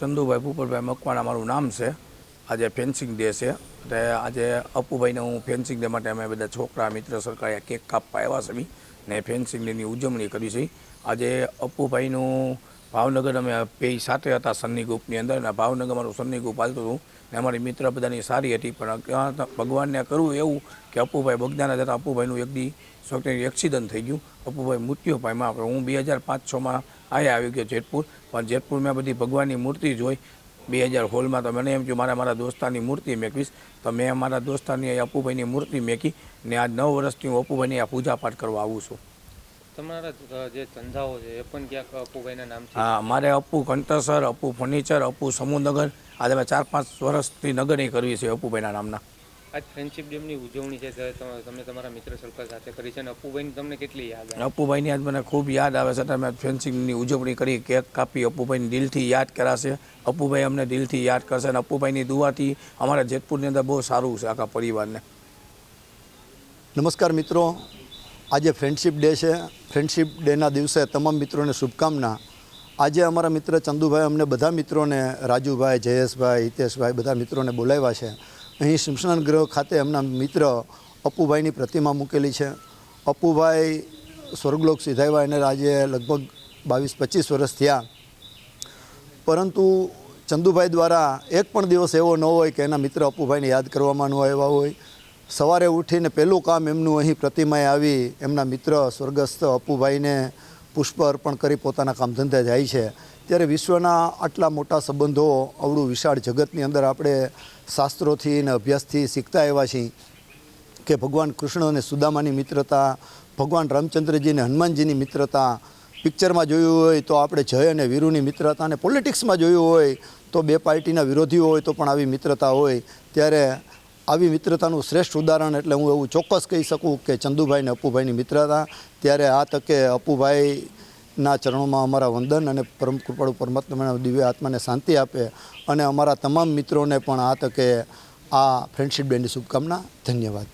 ચંદુભાઈ ભૂપતભાઈ મકવાણા મારું નામ છે. આજે ફેન્સિંગ ડે છે. એટલે આજે અપુભાઈને હું ફેન્સિંગ ડે માટે અમે બધા છોકરા, મિત્ર, સરકારે કેક કાપવા આવ્યા છે ને ફેન્સિંગ ડેની ઉજવણી કરી છે. આજે અપુભાઈનું ભાવનગર અમે બે સાથે હતા સન્ની ગ્રુપની અંદર અને ભાવનગર મારું સન્ની ગ્રુપ હતું ને અમારી મિત્ર બધાની સારી હતી. પણ ભગવાનને કરવું એવું કે અપુભાઈ બગદાના જતા અપુભાઈનું એક દી સોફ્ટવેર એક્સિડન્ટ થઈ ગયું. અપુભાઈ મૃત્યુ પામ્યા. આપણે હું બે હજાર પાંચ છમાં આયા આવી ગયો જેતપુર. પણ જેતપુરમાં બધી ભગવાનની મૂર્તિ જોઈ. બે હજાર હોલમાં તો મને એમ થયું મારા મારા દોસ્તારની મૂર્તિ મેકવીશ. તો મેં મારા દોસ્તારની, અપુભાઈની મૂર્તિ મેકી ને આ નવ વર્ષથી હું અપુભાઈની આ પૂજા પાઠ કરવા આવું છું. તમારા જે ધંધાઓ છે એ પણ ક્યાંક અપુભાઈના નામથી હા મારે અપુ કંટસર અપુ ફર્નિચર અપુ સમૂહનગર આજે મેં ચાર પાંચ વર્ષથી નગરની કરવી છે અપુભાઈના નામના. આજ ફ્રેન્ડશિપ ડેમની ઉજવણી છે તમે તમારા મિત્ર સર્કલ સાથે કરી છે અને અપુભાઈની તમને કેટલી યાદ આવે? અપુભાઈની આજ મને ખૂબ યાદ આવે છે તમે ફ્રેન્ડશિપની ઉજવણી કરી કેક કાપી અપુભાઈને દિલથી યાદ કરાશે. અપુભાઈ અમને દિલથી યાદ કરશે અને અપુભાઈની દુઆથી અમારા જેતપુરની અંદર બહુ સારું છે આખા પરિવારને. નમસ્કાર મિત્રો આજે ફ્રેન્ડશિપ ડે છે. ફ્રેન્ડશિપ ડેના દિવસે તમામ મિત્રોને શુભકામના. આજે અમારા મિત્ર ચંદુભાઈ અમને બધા મિત્રોને, રાજુભાઈ, જયેશભાઈ, હિતેશભાઈ બધા મિત્રોને બોલાવ્યા છે. અહીં શમશાન ગ્રહ ખાતે એમના મિત્ર અપુભાઈની પ્રતિમા મૂકેલી છે. અપુભાઈ સ્વર્ગલોક સિધાવ્યા એને આજે લગભગ બાવીસ, પચીસ વર્ષ થયા. પરંતુ ચંદુભાઈ દ્વારા એક પણ દિવસ એવો ન હોય કે એના મિત્ર અપુભાઈને યાદ કરવામાં ન આવ્યા હોય. સવારે ઉઠીને પહેલું કામ એમનું અહીં પ્રતિમાએ આવી, એમના મિત્ર, સ્વર્ગસ્થ અપુભાઈને પુષ્પ અર્પણ કરી પોતાના કામ ધંધા જાય છે. ત્યારે વિશ્વના આટલા મોટા સંબંધો અવળું વિશાળ જગતની અંદર આપણે શાસ્ત્રોથી અને અભ્યાસથી શીખતા એવા છીએ કે ભગવાન કૃષ્ણ અને સુદામાની મિત્રતા, ભગવાન રામચંદ્રજી અને હનુમાનજીની મિત્રતા, પિક્ચરમાં જોયું હોય તો આપણે જય અને વીરુની મિત્રતા અને પોલિટિક્સમાં જોયું હોય તો બે પાર્ટીના વિરોધીઓ હોય તો પણ આવી મિત્રતા હોય. ત્યારે આવી મિત્રતાનું શ્રેષ્ઠ ઉદાહરણ એટલે હું એવું ચોક્કસ કહી શકું કે ચંદુભાઈ અને અપુભાઈની મિત્રતા ત્યારે આ તકે અપુભાઈના ચરણોમાં અમારા વંદન અને પરમ કૃપાળુ પરમાત્માના દિવ્ય આત્માને શાંતિ આપે અને અમારા તમામ મિત્રોને પણ આ તકે આ ફ્રેન્ડશીપ ડેની શુભકામના ધન્યવાદ.